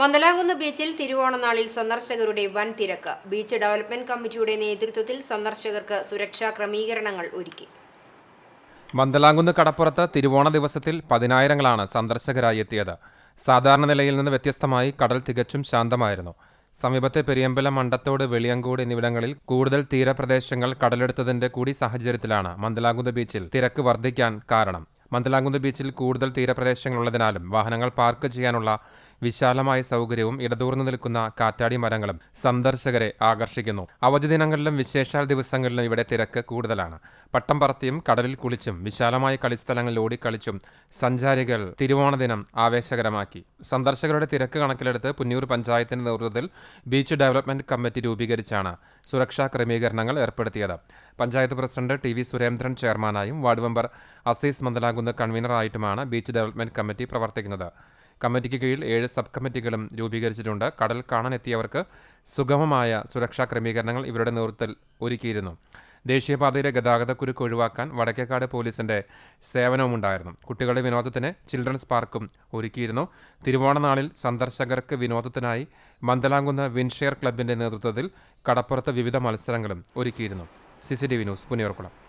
മന്ദലാകുന്ന് ബീച്ചിൽ തിരുവോണനാളിൽ സന്ദർശകരുടെ വൻ തിരക്ക് ബീച്ച് ഡെവലപ്മെന്റ് കമ്മിറ്റിയുടെ നേതൃത്വത്തിൽ സന്ദർശകർക്ക് സുരക്ഷാ ക്രമീകരണങ്ങൾ ഒരുക്കി. മന്ദലാങ്കുന്ന് കടപ്പുറത്ത് തിരുവോണ ദിവസത്തിൽ പതിനായിരങ്ങളാണ് സന്ദർശകരായി എത്തിയത്. സാധാരണ നിലയിൽ നിന്ന് വ്യത്യസ്തമായി കടൽ തികച്ചും ശാന്തമായിരുന്നു. സമീപത്തെ പെരിയമ്പലം മണ്ടത്തോട് വെളിയങ്കോട് എന്നിവിടങ്ങളിൽ കൂടുതൽ തീരപ്രദേശങ്ങൾ കടലെടുത്തതിന്റെ കൂടി സാഹചര്യത്തിലാണ് മന്ദലാങ്കുന്ന് ബീച്ചിൽ തിരക്ക് വർദ്ധിക്കാൻ കാരണം. മന്ദലാങ്കുന്ന് ബീച്ചിൽ കൂടുതൽ തീരപ്രദേശങ്ങളുള്ളതിനാലും വാഹനങ്ങൾ പാർക്ക് ചെയ്യാനുള്ള വിശാലമായ സൗകര്യവും ഇടതൂർന്നു നിൽക്കുന്ന കാറ്റാടി മരങ്ങളും സന്ദർശകരെ ആകർഷിക്കുന്നു. അവധി ദിനങ്ങളിലും വിശേഷാൽ ദിവസങ്ങളിലും ഇവിടെ തിരക്ക് കൂടുതലാണ്. പട്ടം പറത്തിയും കടലിൽ കുളിച്ചും വിശാലമായ കളിസ്ഥലങ്ങളിൽ ഓടിക്കളിച്ചും സഞ്ചാരികൾ തിരുവോണ ദിനം ആവേശകരമാക്കി. സന്ദർശകരുടെ തിരക്ക് കണക്കിലെടുത്ത് പുന്നൂർ പഞ്ചായത്തിന്റെ നേതൃത്വത്തിൽ ബീച്ച് ഡെവലപ്മെന്റ് കമ്മിറ്റി രൂപീകരിച്ചാണ് സുരക്ഷാ ക്രമീകരണങ്ങൾ ഏർപ്പെടുത്തിയത്. Panchayat president T V Surendran ചെയർമാനായും ward member Azeez മന്ദലാകുന്ന കൺവീനറായിട്ടുമാണ് ബീച്ച് ഡെവലപ്മെന്റ് കമ്മിറ്റി പ്രവർത്തിക്കുന്നത്. കമ്മിറ്റിക്ക് കീഴിൽ ഏഴ് സബ് കമ്മിറ്റികളും രൂപീകരിച്ചിട്ടുണ്ട്. കടൽ കാണാനെത്തിയവർക്ക് സുഗമമായ സുരക്ഷാ ക്രമീകരണങ്ങൾ ഇവരുടെ നേതൃത്വത്തിൽ ഒരുക്കിയിരുന്നു. ദേശീയപാതയിലെ ഗതാഗതക്കുരുക്ക് ഒഴിവാക്കാൻ വടക്കേക്കാട് പോലീസിന്റെ സേവനവുമുണ്ടായിരുന്നു. കുട്ടികളുടെ വിനോദത്തിന് ചിൽഡ്രൻസ് പാർക്കും ഒരുക്കിയിരുന്നു. തിരുവോണനാളിൽ സന്ദർശകർക്ക് വിനോദത്തിനായി മന്ദലാങ്കുന്ന വിൻഷെയർ ക്ലബിന്റെ നേതൃത്വത്തിൽ കടപ്പുറത്ത് വിവിധ മത്സരങ്ങളും ഒരുക്കിയിരുന്നു. C C T V news Punnayurkulam